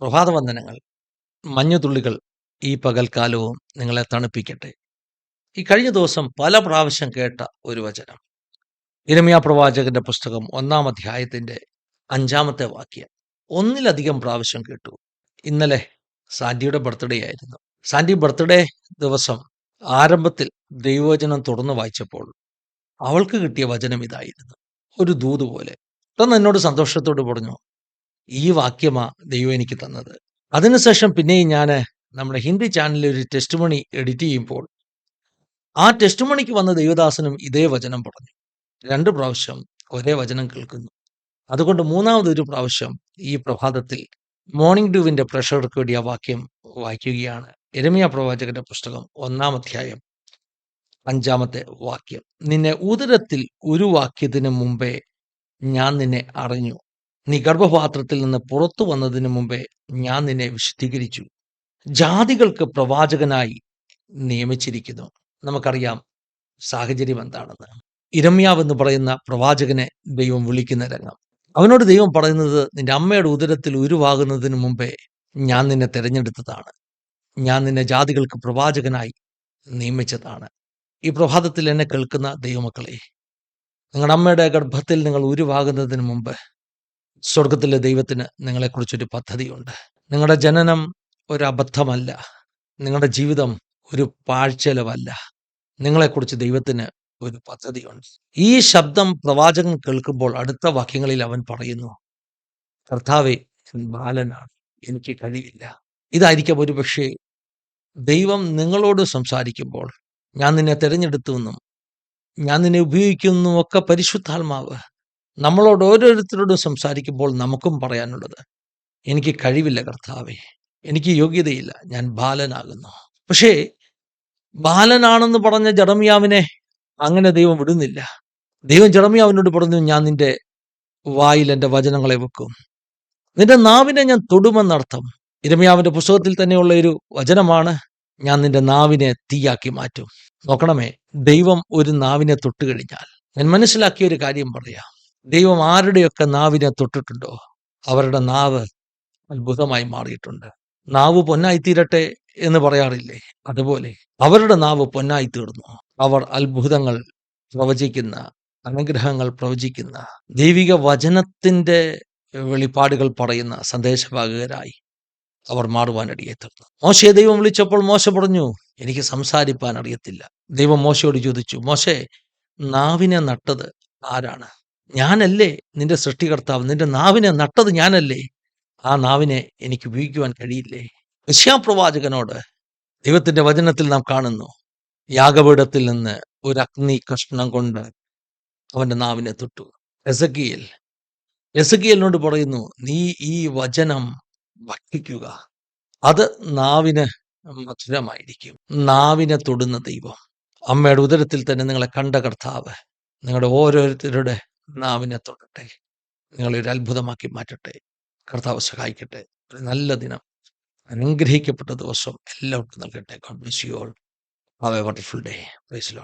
പ്രഭാതവന്ദനങ്ങൾ മഞ്ഞുതുള്ളികൾ ഈ പകൽക്കാലവും നിങ്ങളെ തണുപ്പിക്കട്ടെ. ഈ കഴിഞ്ഞ ദിവസം പല പ്രാവശ്യം കേട്ട ഒരു വചനം. ഇരമിയ പ്രവാചകന്റെ പുസ്തകം ഒന്നാം അധ്യായത്തിന്റെ അഞ്ചാമത്തെ വാക്യം. ഒന്നിലധികം പ്രാവശ്യം കേട്ടു. ഇന്നലെ സാന്റിയുടെ ബർത്ത്ഡേ ആയിരുന്നു. സാന്റി ബർത്ത്ഡേ ദിവസം ആരംഭത്തിൽ ദൈവവചനം തുറന്നു വായിച്ചപ്പോൾ അവൾക്ക് കിട്ടിയ വചനം ഇതായിരുന്നു. ഒരു ദൂത് പോലെ. പെട്ടെന്ന് എന്നോട് സന്തോഷത്തോട് പറഞ്ഞു ഈ വാക്യമാ ദൈവം എനിക്ക് തന്നത്. അതിനുശേഷം പിന്നെയും ഞാൻ നമ്മുടെ ഹിന്ദി ചാനലിൽ ഒരു ടെസ്റ്റ് മണി എഡിറ്റ് ചെയ്യുമ്പോൾ ആ ടെസ്റ്റ് മണിക്ക് വന്ന ദൈവദാസനും ഇതേ വചനം പറഞ്ഞു. രണ്ട് പ്രാവശ്യം ഒരേ വചനം കേൾക്കുന്നു. അതുകൊണ്ട് മൂന്നാമതൊരു പ്രാവശ്യം ഈ പ്രഭാതത്തിൽ മോർണിംഗ് ഡ്യൂവിന്റെ പ്രഷർക്ക് വേണ്ടി ആ വാക്യം വായിക്കുകയാണ്. എരമിയ പ്രവാചകന്റെ പുസ്തകം ഒന്നാം അധ്യായം അഞ്ചാമത്തെ വാക്യം. നിന്നെ ഉദരത്തിൽ ഒരു വാക്യത്തിന് മുമ്പേ ഞാൻ നിന്നെ അറിഞ്ഞു. നീ ഗർഭപാത്രത്തിൽ നിന്ന് പുറത്തു വന്നതിന് മുമ്പേ ഞാൻ നിന്നെ വിശുദ്ധീകരിച്ചു. ജാതികൾക്ക് പ്രവാചകനായി നിയമിച്ചിരിക്കുന്നു. നമുക്കറിയാം സാഹചര്യം എന്താണെന്ന്. ഇരമ്യാവ് എന്ന് പറയുന്ന പ്രവാചകനെ ദൈവം വിളിക്കുന്ന രംഗം. അവനോട് ദൈവം പറയുന്നത് നിന്റെ അമ്മയുടെ ഉദരത്തിൽ ഉരുവാകുന്നതിന് മുമ്പേ ഞാൻ നിന്നെ തിരഞ്ഞെടുത്തതാണ്. ഞാൻ നിന്നെ ജാതികൾക്ക് പ്രവാചകനായി നിയമിച്ചതാണ്. ഈ പ്രഭാതത്തിൽ എന്നെ കേൾക്കുന്ന ദൈവമക്കളെ നിങ്ങളുടെ അമ്മയുടെ ഗർഭത്തിൽ നിങ്ങൾ ഉരുവാകുന്നതിന് മുമ്പ് സ്വർഗത്തിലെ ദൈവത്തിന് നിങ്ങളെക്കുറിച്ചൊരു പദ്ധതിയുണ്ട്. നിങ്ങളുടെ ജനനം ഒരു അബദ്ധമല്ല. നിങ്ങളുടെ ജീവിതം ഒരു പാഴ്ചെലവല്ല. നിങ്ങളെക്കുറിച്ച് ദൈവത്തിന് ഒരു പദ്ധതിയുണ്ട്. ഈ ശബ്ദം പ്രവാചകൻ കേൾക്കുമ്പോൾ അടുത്ത വാക്യങ്ങളിൽ അവൻ പറയുന്നു കർത്താവെ ബാലനാണ്. എനിക്ക് കഴിവില്ല. ഇതായിരിക്കാം ഒരു പക്ഷേ ദൈവം നിങ്ങളോട് സംസാരിക്കുമ്പോൾ ഞാൻ നിന്നെ തിരഞ്ഞെടുത്തുവെന്നും ഞാൻ നിന്നെ ഉപയോഗിക്കുന്നു ഒക്കെ പരിശുദ്ധാത്മാവ് നമ്മളോട് ഓരോരുത്തരോടും സംസാരിക്കുമ്പോൾ നമുക്കും പറയാനുള്ളത് എനിക്ക് കഴിവില്ല കർത്താവേ എനിക്ക് യോഗ്യതയില്ല ഞാൻ ബാലനാകുന്നു. പക്ഷേ ബാലനാണെന്ന് പറഞ്ഞ ജഡമിയാവിനെ അങ്ങനെ ദൈവം വിടുന്നില്ല. ദൈവം ജഡമിയാവിനോട് പറഞ്ഞു ഞാൻ നിന്റെ വായിൽ എന്റെ വചനങ്ങളെ വെക്കും. നിന്റെ നാവിനെ ഞാൻ തൊടുമെന്നർത്ഥം. ഇരമിയാവിന്റെ പുസ്തകത്തിൽ തന്നെയുള്ള ഒരു വചനമാണ് ഞാൻ നിന്റെ നാവിനെ തീയാക്കി മാറ്റും. നോക്കണമേ ദൈവം ഒരു നാവിനെ തൊട്ട് കഴിഞ്ഞാൽ ഞാൻ മനസ്സിലാക്കിയ ഒരു കാര്യം പറയാം. ദൈവം ആരുടെയൊക്കെ നാവിനെ തൊട്ടിട്ടുണ്ടോ? അവരുടെ നാവ് അത്ഭുതമായി മാറിയിട്ടുണ്ട്. നാവ് പൊന്നായി തീരട്ടെ എന്ന് പറയാറില്ലേ? അതുപോലെ അവരുടെ നാവ് പൊന്നായി തീർന്നു അവർ അത്ഭുതങ്ങൾ പ്രവചിക്കുന്ന അനുഗ്രഹങ്ങൾ പ്രവചിക്കുന്ന ദൈവിക വചനത്തിന്റെ വെളിപ്പാടുകൾ പറയുന്ന സന്ദേശവാഹകരായി അവർ മാറുവാൻ തീർന്നു. മോശയെ ദൈവം വിളിച്ചപ്പോൾ മോശ പറഞ്ഞു എനിക്ക് സംസാരിപ്പാൻ അറിയത്തില്ല ദൈവം മോശയോട് ചോദിച്ചു മോശെ നാവിനെ നട്ടത് ആരാണ്? ഞാനല്ലേ നിന്റെ സൃഷ്ടികർത്താവ്? നിന്റെ നാവിനെ നട്ടത് ഞാനല്ലേ? ആ നാവിനെ എനിക്ക് ഉപയോഗിക്കുവാൻ കഴിയില്ലേ? ഋഷ്യാപ്രവാചകനോട് ദൈവത്തിന്റെ വചനത്തിൽ നാം കാണുന്നു യാഗപീഠത്തിൽ നിന്ന് ഒരു അഗ്നി കഷ്ണം കൊണ്ട് അവന്റെ നാവിനെ തൊട്ടു. എസക്കിയൽ എസക്കിയലിനോട് പറയുന്നു നീ ഈ വചനം ഭക്ഷിക്കുക. അത് നാവിന് മധുരമായിരിക്കും. നാവിനെ തൊടുന്ന ദൈവം. അമ്മയുടെ ഉദരത്തിൽ തന്നെ നിങ്ങളെ കണ്ട കർത്താവ്. നിങ്ങളുടെ ഓരോരുത്തരുടെ നാവിനെ തൊടട്ടെ നിങ്ങളെ ഒരു അത്ഭുതമാക്കി മാറ്റട്ടെ. കർത്താവ് സഹായിക്കട്ടെ. ഒരു നല്ല ദിനം. അനുഗ്രഹിക്കപ്പെട്ട ദിവസം എല്ലാവർക്കും നൽകട്ടെ. God bless you all have a wonderful day praise